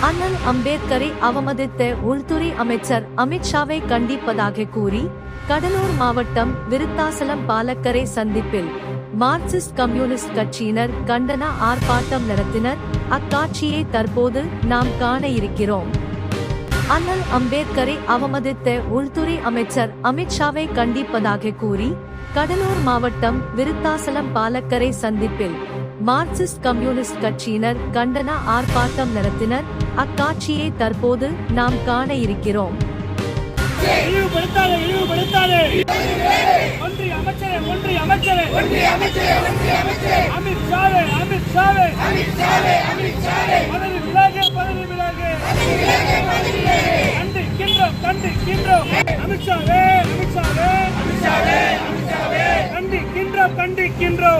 அண்ணல் அம்பேத்கரை அவமதித்த உள்துறை அமைச்சர் அமித்ஷாவை கண்டிப்பதாக கூறி கடலூர் மாவட்டம் விருத்தாசலம் பாலக்கரை சந்திப்பில் மார்க்சிஸ்ட் கம்யூனிஸ்ட் கட்சியினர் கண்டன ஆர்ப்பாட்டம் நடத்தினர். அக்காட்சியை தற்போது நாம் காண இருக்கிறோம். அண்ணல் அம்பேத்கரை அவமதித்த உள்துறை அமைச்சர் அமித்ஷாவை கண்டிப்பதாக கூறி கடலூர் மாவட்டம் விருத்தாசலம் பாலக்கரை சந்திப்பில் மார்க்சிஸ்ட் கம்யூனிஸ்ட் கட்சியினர் கண்டன ஆர்ப்பாட்டம் நடத்தினர். அக்காட்சியை தற்போது நாம் காண இருக்கிறோம்.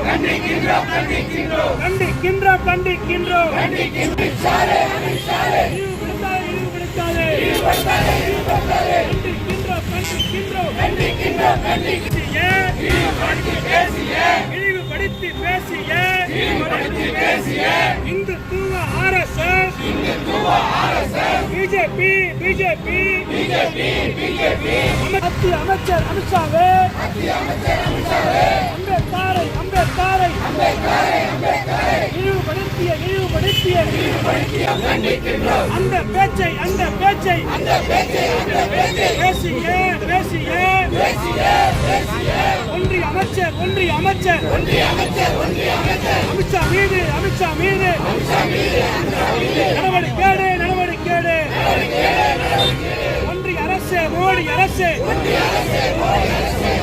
கண்டிக்கின்றோம். கண்டிக்கின்றோம் கண்டிக்கின்றோம். கண்டிக்கின்றோம் கண்டிக்கின்றோம். இழிவுபடுத்தி பேசிய? பேசிய இந்துத்துவ RSS BJP BJP BJP. BJP மத்திய அமைச்சர் அமித்ஷாவே. அம்பேத்காரை அம்பேத்காரை. அந்த பேச்சை அந்த பேச்சை பேசிய பேசிய ஒன்றிய அமைச்சர் ஒன்றிய அமைச்சர். ஒன்றிய அமைச்சர் ஒன்றிய அமைச்சர். அமித்ஷா மீது அமித்ஷா மீது. நடவடிக்கை நடவடிக்கை ஒன்றிய அரசு மோடி அரசு. சட்டத்துறையே